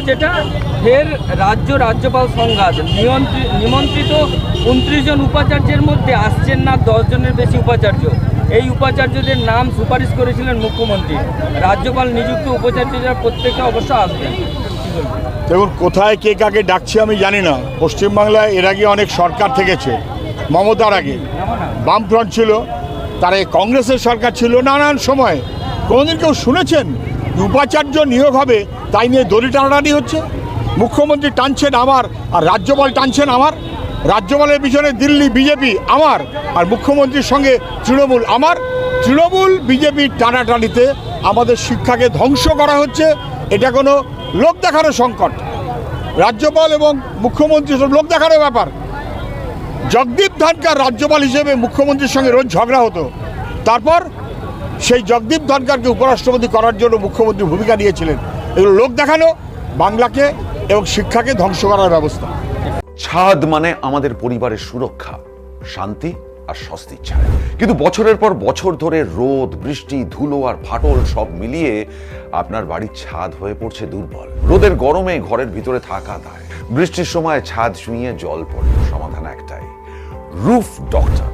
যেটা ফের রাজ্য রাজ্যপাল সংঘাত নিমন্ত্রিত উনত্রিশ জন উপাচার্যের মধ্যে আসছেন না জনের বেশি উপাচার্য। এই উপাচার্যদের নাম সুপারিশ করেছিলেন মুখ্যমন্ত্রী। রাজ্যপাল নিযুক্ত উপাচার্যরা প্রত্যেকে অবশ্য আসবেন। দেখুন, কোথায় কে কাকে ডাকছে আমি জানি না। পশ্চিমবাংলায় এর আগে অনেক সরকার থেকেছে। মমতার আগে। বামফ্রন্ট ছিল, তার কংগ্রেসের সরকার ছিল নানান সময়। কোনোদিন কেউ শুনেছেন? উপাচার্য নিয়োগ হবে, তাই নিয়ে দড়ি টানাটানি হচ্ছে। মুখ্যমন্ত্রী টানছেন আমার আর রাজ্যপাল টানছেন আমার। রাজ্যপালের পিছনে দিল্লি বিজেপি আমার আর মুখ্যমন্ত্রীর সঙ্গে তৃণমূল আমার। তৃণমূল বিজেপির টানাটানিতে আমাদের শিক্ষাকে ধ্বংস করা হচ্ছে, এটা কোনো লোক দেখানো সংকট। রাজ্যপাল এবং মুখ্যমন্ত্রী সব লোক দেখানো ব্যাপার। জগদীপ ধানকার রাজ্যপাল হিসেবে মুখ্যমন্ত্রীর সঙ্গে রোজ ঝগড়া হতো। তারপর সেই জগদীপ ধনকারকে উপরাষ্ট্রপতি করার জন্য মুখ্যমন্ত্রী ভূমিকা নিয়েছিলেন। এগুলো লোক দেখানো, বাংলাকে এবং শিক্ষাকে ধ্বংস করার ব্যবস্থা। ছাদ মানে আমাদের পরিবারের সুরক্ষা, শান্তি আর স্বস্তির ছায়া কিন্তু বছরের পর বছর ধরে রোদ, বৃষ্টি, ধুলো আর ফাটল সব মিলিয়ে আপনার বাড়ির ছাদ হয়ে পড়ছে দুর্বল। রোদের গরমে ঘরের ভিতরে থাকা দায়। বৃষ্টির সময় ছাদ ছুঁয়ে জল পড়ে, সমাধান একটাই, রুফ ডক্টর।